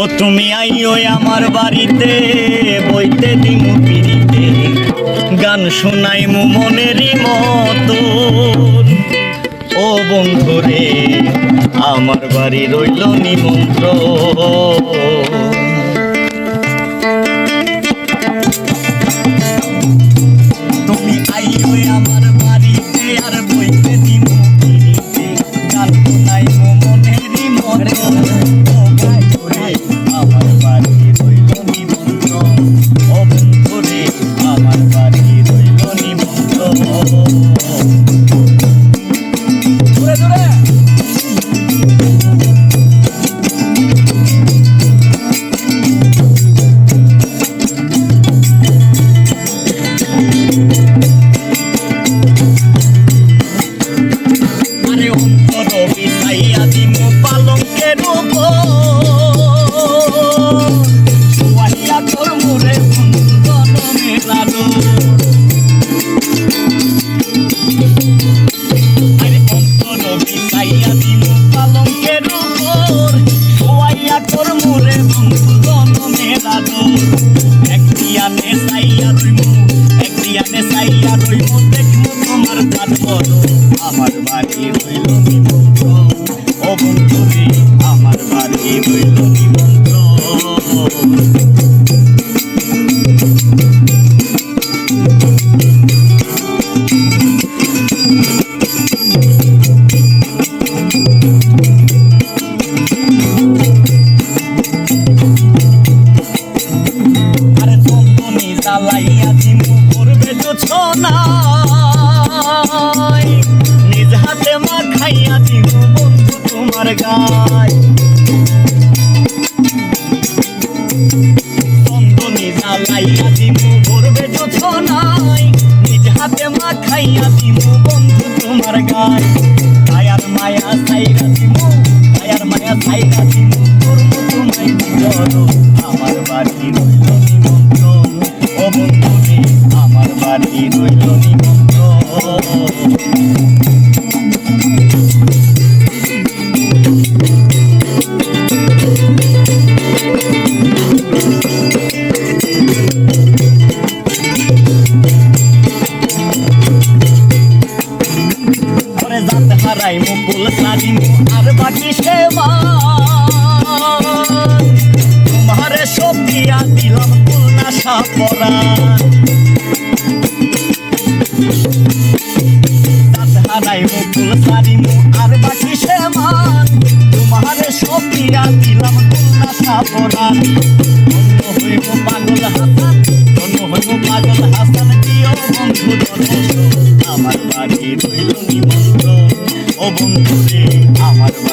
ও তুমি আইও আমার বাড়িতে, বইতে দিমু পিড়িতে। গান শোনাই মু মনেরই মতো ও বন্ধু রে আমার বাড়ি রইল নিমন্ত্র বলো। আমার বাড়ি মা খাইয়া দিমু বন্ধু তোমার গায়। চন্দনী জ্বালাইয়া দিমু করবে তো ছনাই নিজ হাতে মা খাইয়া দিমু, বন্ধু তোমার গায়। আয়ার মায়া সাইরা দিমু আয়ার মায়া সাইরা দিমু করব তোমায় বিজড় আমার বাড়ি রইল নিমন্ত্রণ। ও বন্ধুরে, আমার বাড়ি রইল নিমন্ত্রণ। সারিমু আর বাকি সেবা। তোমারে সব দিয়া দিলাম খুলনা সাপরা হারাই মুকুল সারিমু আর বাকি সেমান তোমারে সব দিয়া দিলাম খুলনা সাপরা ধন্য আমার বাড়ি ও বন্ধু